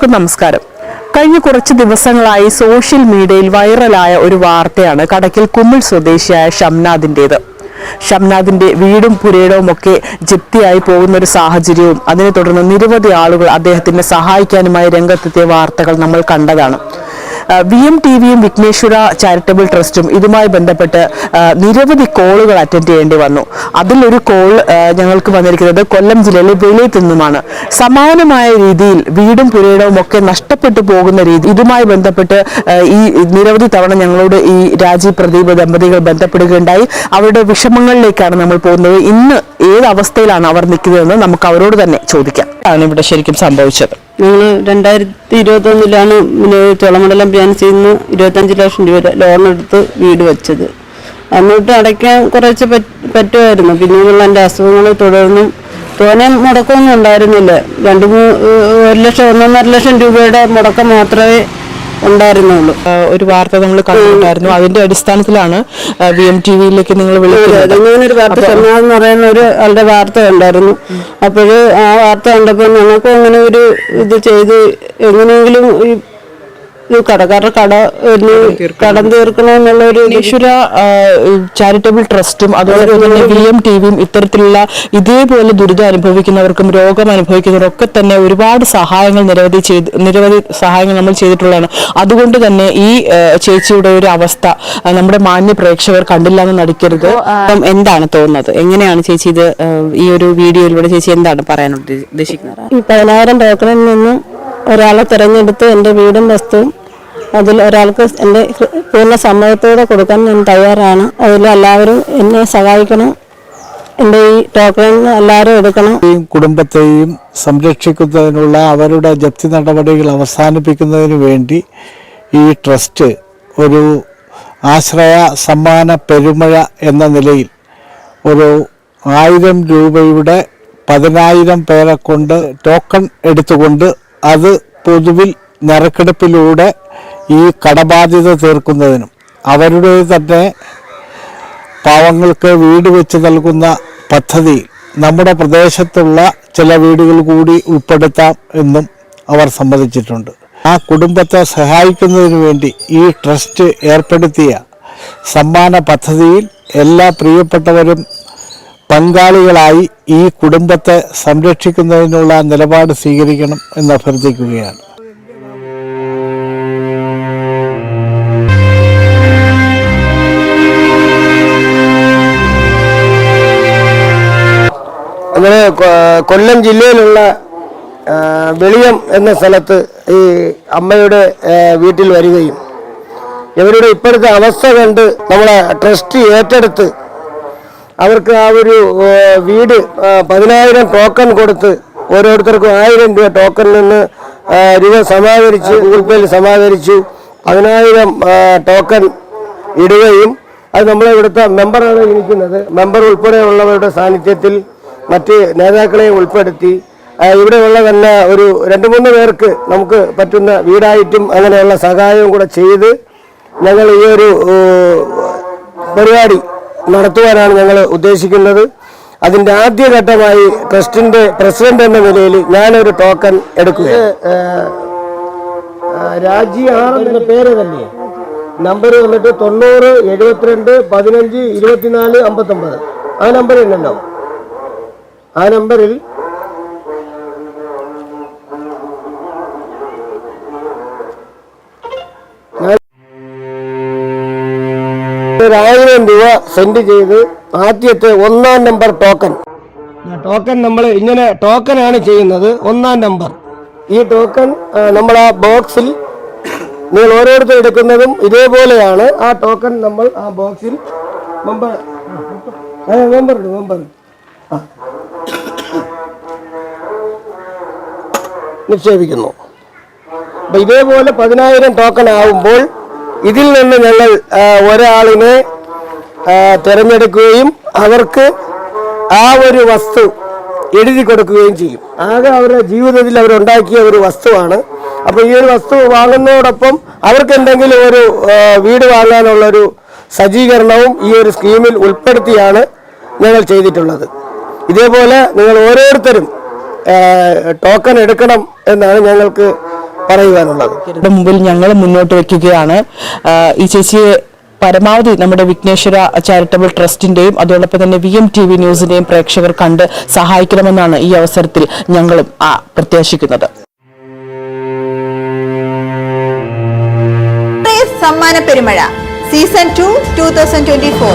നമസ്കാരം. കഴിഞ്ഞ കുറച്ച് ദിവസങ്ങളായി സോഷ്യൽ മീഡിയയിൽ വൈറലായ ഒരു വാർത്തയാണ് കടക്കിൽ കുമ്മിൾ സ്വദേശിയായ ഷംനാഥിന്റെത് ഷംനാദിന്റെ വീടും പുരയിടവും ഒക്കെ ജപ്തിയായി പോകുന്ന ഒരു സാഹചര്യവും അതിനെ തുടർന്ന് നിരവധി ആളുകൾ അദ്ദേഹത്തിനെ സഹായിക്കാനുമായി രംഗത്തെത്തിയ വാർത്തകൾ നമ്മൾ കണ്ടതാണ്. വി എം ടി വിയും വിഘ്നേശ്വര ചാരിറ്റബിൾ ട്രസ്റ്റും ഇതുമായി ബന്ധപ്പെട്ട് നിരവധി കോളുകൾ അറ്റൻഡ് ചെയ്യേണ്ടി വന്നു. അതിലൊരു കോൾ ഞങ്ങൾക്ക് വന്നിരിക്കുന്നത് കൊല്ലം ജില്ലയിലെ വെളിയത്തു നിന്നുമാണ്. സമാനമായ രീതിയിൽ വീടും പുരയിടവും ഒക്കെ നഷ്ടപ്പെട്ടു പോകുന്ന രീതി ഇതുമായി ബന്ധപ്പെട്ട് ഈ നിരവധി തവണ ഞങ്ങളോട് ഈ രാജീവ് പ്രദീപ് ദമ്പതികൾ ബന്ധപ്പെടുകയുണ്ടായി. അവരുടെ വിഷമങ്ങളിലേക്കാണ് നമ്മൾ പോകുന്നത്. ഇന്ന് ഏത് അവസ്ഥയിലാണ് അവർ നിൽക്കുന്നതെന്ന് നമുക്ക് അവരോട് തന്നെ ചോദിക്കാം. ആണ് ഇവിടെ ശരിക്കും സംഭവിച്ചത്. ഞങ്ങൾ രണ്ടായിരത്തി ഇരുപത്തൊന്നിലാണ് പിന്നെ ചോളമണ്ഡലം ഫിനാൻസിൽ നിന്ന് ഇരുപത്തഞ്ച് ലക്ഷം രൂപ ലോൺ എടുത്ത് വീട് വെച്ചത്. അന്നിട്ട് അടയ്ക്കാൻ കുറച്ച് പറ്റ് പറ്റുമായിരുന്നു. പിന്നീടുള്ള എന്റെ അസുഖങ്ങൾ തുടർന്നും തോനെ മുടക്കമൊന്നും ഉണ്ടായിരുന്നില്ല. രണ്ട് മൂ ഒരു ലക്ഷം ഒന്നൊന്നര ലക്ഷം രൂപയുടെ മുടക്കം മാത്രമേ ഉണ്ടായിരുന്നുള്ളൂ. ഒരു വാർത്ത നമ്മൾ കണ്ടിട്ടുണ്ടായിരുന്നു. അതിന്റെ അടിസ്ഥാനത്തിലാണ് വി എം ടി വിയിലേക്ക് നിങ്ങൾ വിളിക്കുന്നത്. വാർത്ത ഷംനാഥ് പറയുന്ന ഒരു ആളുടെ വാർത്ത ഉണ്ടായിരുന്നു അപ്പോഴ് ആ വാർത്ത കണ്ടപ്പോൾ ഞങ്ങൾക്കും അങ്ങനെ ഒരു ഇത് ചെയ്ത് എങ്ങനെയെങ്കിലും ഈ കടക്കാരുടെ കട കടം തീർക്കണമെന്നുള്ള ഒരു ഈശ്വര ചാരിറ്റബിൾ ട്രസ്റ്റും അതുപോലെ തന്നെ വി എം ടി വിയും ഇത്തരത്തിലുള്ള ഇതേപോലെ ദുരിതം അനുഭവിക്കുന്നവർക്കും രോഗം അനുഭവിക്കുന്നവർക്കൊക്കെ തന്നെ ഒരുപാട് സഹായങ്ങൾ നിരവധി ചെയ്ത് നിരവധി സഹായങ്ങൾ നമ്മൾ ചെയ്തിട്ടുള്ളതാണ്. അതുകൊണ്ട് തന്നെ ഈ ചേച്ചിയുടെ ഒരു അവസ്ഥ നമ്മുടെ മാന്യ പ്രേക്ഷകർ കണ്ടില്ല എന്ന് നടിക്കരുത്. അപ്പം എന്താണ് തോന്നുന്നത്? എങ്ങനെയാണ് ചേച്ചി ഇത് ഈ ഒരു വീഡിയോയിലൂടെ ചേച്ചി എന്താണ് പറയാൻ ഉദ്ദേശ- ഉദ്ദേശിക്കുന്നത്? ഈ പതിനായിരം ടോക്കണിൽ നിന്നും ഒരാളെ തിരഞ്ഞെടുത്ത് എന്റെ വീടും വസ്തുവും അതിൽ ഒരാൾക്ക് എന്റെ പൂർണ സമ്മതത്തോടെ കൊടുക്കാൻ ഞാൻ തയ്യാറാണ്. അതിൽ എല്ലാവരും എന്നെ സഹായിക്കണം. എന്റെ ഈ നിന്ന് എല്ലാവരും എടുക്കണം. ഈ കുടുംബത്തെയും സംരക്ഷിക്കുന്നതിനുള്ള അവരുടെ ജപ്തി നടപടികൾ അവസാനിപ്പിക്കുന്നതിന് വേണ്ടി ഈ ട്രസ്റ്റ് ഒരു ആശ്രയ സമ്മാന പെരുമഴ എന്ന നിലയിൽ ഒരു ആയിരം രൂപയുടെ പതിനായിരം പേരെ കൊണ്ട് ടോക്കൺ എടുത്തുകൊണ്ട് അത് പൊതുവിൽ നറുക്കെടുപ്പിലൂടെ ഈ കടബാധ്യത തീർക്കുന്നതിനും അവരുടെ തന്നെ പാവങ്ങൾക്ക് വീട് വെച്ച് നൽകുന്ന പദ്ധതി നമ്മുടെ പ്രദേശത്തുള്ള ചില വീടുകൾ കൂടി ഉൾപ്പെടുത്താം എന്നും അവർ സമ്മതിച്ചിട്ടുണ്ട്. ആ കുടുംബത്തെ സഹായിക്കുന്നതിന് വേണ്ടി ഈ ട്രസ്റ്റ് ഏർപ്പെടുത്തിയ സമ്മാന പദ്ധതിയിൽ എല്ലാ പ്രിയപ്പെട്ടവരും പങ്കാളികളായി ഈ കുടുംബത്തെ സംരക്ഷിക്കുന്നതിനുള്ള നിലപാട് സ്വീകരിക്കണം എന്ന് അഭ്യർത്ഥിക്കുകയാണ്. അങ്ങനെ കൊല്ലം ജില്ലയിലുള്ള വെളിയം എന്ന സ്ഥലത്ത് ഈ അമ്മയുടെ വീട്ടിൽ വരികയും ഇവരുടെ ഇപ്പോഴത്തെ അവസ്ഥ കണ്ട് നമ്മളെ ട്രസ്റ്റ് ഏറ്റെടുത്ത് അവർക്ക് ആ ഒരു വീട് പതിനായിരം ടോക്കൺ കൊടുത്ത് ഓരോരുത്തർക്കും ആയിരം രൂപ ടോക്കണിൽ നിന്ന് രൂപ സമാഹരിച്ച് ഗൂഗിൾ പേയിൽ സമാഹരിച്ചു പതിനായിരം ടോക്കൺ ഇടുകയും അത് നമ്മളെ ഇവിടുത്തെ മെമ്പറാണ് ഇരിക്കുന്നത്. മെമ്പർ ഉൾപ്പെടെയുള്ളവരുടെ സാന്നിധ്യത്തിൽ മറ്റ് നേതാക്കളെ ഉൾപ്പെടുത്തി ഇവിടെയുള്ള തന്നെ ഒരു രണ്ട് മൂന്ന് പേർക്ക് നമുക്ക് പറ്റുന്ന വീടായിട്ടും അങ്ങനെയുള്ള സഹായവും കൂടെ ചെയ്ത് ഞങ്ങൾ ഈ ഒരു പരിപാടി നടത്തുവാനാണ് ഞങ്ങൾ ഉദ്ദേശിക്കുന്നത്. അതിന്റെ ആദ്യഘട്ടമായി ട്രസ്റ്റിന്റെ പ്രസിഡന്റ് എന്ന നിലയിൽ ഞാനൊരു ടോക്കൺ എടുക്കുക രാജി ആർ എന്ന പേര് തന്നെ നമ്പർ വന്നിട്ട് തൊണ്ണൂറ് എഴുപത്തിരണ്ട് പതിനഞ്ച് ഇരുപത്തിനാല് അമ്പത്തൊമ്പത്. ആ നമ്പർ ഉണ്ടല്ലോ ആ നമ്പറിൽ ായിരം രൂപ സെൻഡ് ചെയ്ത് ആദ്യത്തെ ഒന്നാം നമ്പർ ടോക്കൺ ടോക്കൺ നമ്മൾ ഇങ്ങനെ ടോക്കനാണ് ചെയ്യുന്നത്. ഒന്നാം നമ്പർ. ഈ ടോക്കൺ നമ്മൾ ആ ബോക്സിൽ നിങ്ങൾ ഓരോരുത്തർ എടുക്കുന്നതും ഇതേപോലെയാണ്. ആ ടോക്കൺ നമ്മൾ ആ ബോക്സിൽ മെമ്പർ മെമ്പർ മെമ്പർ നിക്ഷേപിക്കുന്നു. അപ്പൊ ഇതേപോലെ പതിനായിരം ടോക്കൺ ആവുമ്പോൾ ഇതിൽ നിന്ന് ഞങ്ങൾ ഒരാളിനെ തിരഞ്ഞെടുക്കുകയും അവർക്ക് ആ ഒരു വസ്തു എഴുതി കൊടുക്കുകയും ചെയ്യും. ആകെ അവരുടെ ജീവിതത്തിൽ അവരുണ്ടാക്കിയ ഒരു വസ്തുവാണ്. അപ്പോൾ ഈ ഒരു വസ്തു വാങ്ങുന്നതോടൊപ്പം അവർക്ക് എന്തെങ്കിലും ഒരു വീട് വാങ്ങാനുള്ള ഒരു സജ്ജീകരണവും ഈ ഒരു സ്കീമിൽ ഉൾപ്പെടുത്തിയാണ് ഞങ്ങൾ ചെയ്തിട്ടുള്ളത്. ഇതേപോലെ നിങ്ങൾ ഓരോരുത്തരും ടോക്കൺ എടുക്കണം എന്നാണ് ഞങ്ങൾക്ക് പറയുവാനുള്ളത്. മുമ്പിൽ ഞങ്ങൾ മുന്നോട്ട് വെക്കുകയാണ് ഈ ചേച്ചിയെ പരമാവധി നമ്മുടെ വിഘ്നേശ്വര ചാരിറ്റബിൾ ട്രസ്റ്റിന്റെയും അതോടൊപ്പം തന്നെ വി എം ടി വി ന്യൂസിന്റെയും പ്രേക്ഷകർ കണ്ട് സഹായിക്കണമെന്നാണ് ഈ അവസരത്തിൽ ഞങ്ങളും പ്രത്യാശിക്കുന്നത്. സമ്മാന പെരുമഴ. Season two two thousand twenty four